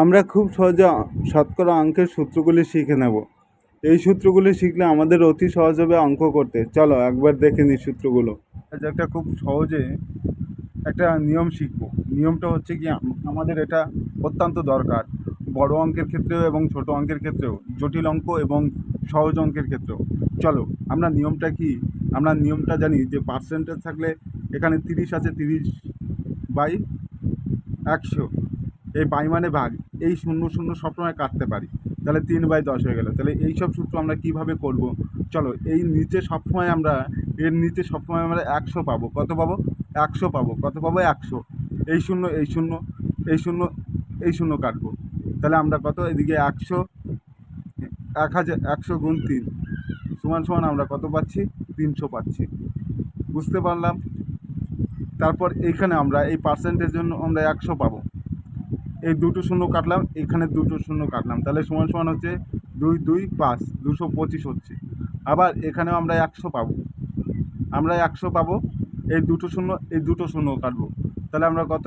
আমরা খুব সহজে শতকরা অঙ্কের সূত্রগুলি শিখে নেব। এই সূত্রগুলি শিখলে আমাদের অতি সহজ হবে অঙ্ক করতে। চলো একবার দেখে নিই সূত্রগুলো। একটা খুব সহজে একটা নিয়ম শিখব। নিয়মটা হচ্ছে কি আমাদের এটা অত্যন্ত দরকার। বড় অঙ্কের ক্ষেত্রেও এবং ছোট অঙ্কের ক্ষেত্রেও, জটিল অঙ্ক এবং সহজ অঙ্কের ক্ষেত্রেও। চলো, আমরা নিয়মটা কি? আমরা নিয়মটা জানি যে পার্সেন্টেজ থাকলে এখানে তিরিশ আছে তিরিশ বাই একশো। এই বাই মানে ভাগ, এই শূন্য শূন্য সবসময় কাটতে পারি। তাহলে তিন বাই দশ হয়ে গেল। তাহলে এই সব সূত্র আমরা কীভাবে করব? চলো, এই নিচে সবসময় আমরা, এর নিচে সবসময় আমরা একশো পাবো। কত পাবো? একশো পাবো। কত পাবো? একশো। এই শূন্য এই শূন্য এই শূন্য এই শূন্য কাটবো। তাহলে আমরা কত? এদিকে একশো, এক হাজার, একশো গুণ তিন। সমান সমান আমরা কত পাচ্ছি? তিনশো পাচ্ছি। বুঝতে পারলাম? তারপর এইখানে আমরা এই পার্সেন্টের জন্য আমরা একশো পাবো। এই দুটো শূন্য কাটলাম, এখানে দুটো শূন্য কাটলাম। তাহলে সমান সমান হচ্ছে দুই দুই, পাঁচ, দুশো পঁচিশ হচ্ছে। আবার এখানেও আমরা একশো পাবো। আমরা একশো পাবো, এই দুটো শূন্য, এই দুটো শূন্য কাটবো। তাহলে আমরা কত?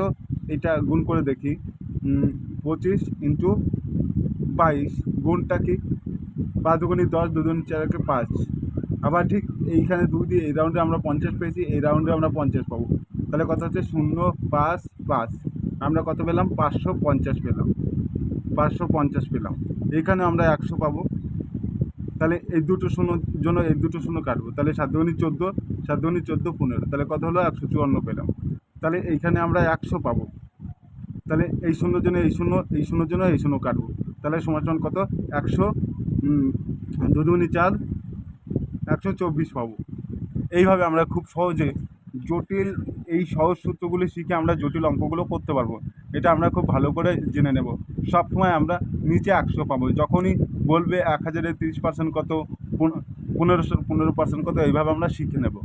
এটা গুণ করে দেখি। পঁচিশ ইন্টু বাইশ গুণটা কি? পাঁচ দুগুণি দশ দুগুণি চারকে পাঁচ। আবার ঠিক এইখানে দুই দিয়ে এই রাউন্ডে আমরা পঞ্চাশ পেয়েছি, এই রাউন্ডে আমরা পঞ্চাশ পাবো। তাহলে কথা হচ্ছে? শূন্য, পাঁচ পাঁচ। আমরা কত পেলাম? পাঁচশো পঞ্চাশ পেলাম। পাঁচশো পঞ্চাশ পেলাম। এখানে আমরা একশো পাবো। তাহলে এই দুটো শূন্য জন্য এই দুটো শূন্য কাটবো। তাহলে সাত দুগুণি চোদ্দ, সাত চোদ্দ পনেরো। তাহলে কত হলো? একশো চুয়ান্ন পেলাম। তাহলে এইখানে আমরা একশো পাবো। তাহলে এই শূন্যর জন্য এই শূন্য, এই শূন্যর জন্য এই শূন্য কাটবো। তাহলে সমান কত? একশো দু দুগুণি চার, একশো চব্বিশ পাবো। এইভাবে আমরা খুব সহজে জটিল এই সহজ সূত্রগুলি শিখে আমরা জটিল অঙ্কগুলো করতে পারব। এটা আমরা খুব ভালো করে জেনে নেব। সবসময় আমরা নিচে একশো পাবো। যখনই বলবে এক হাজারের তিরিশ পার্সেন্ট কত পনেরোশো, পনেরো পার্সেন্ট কত, এইভাবে আমরা শিখে নেব।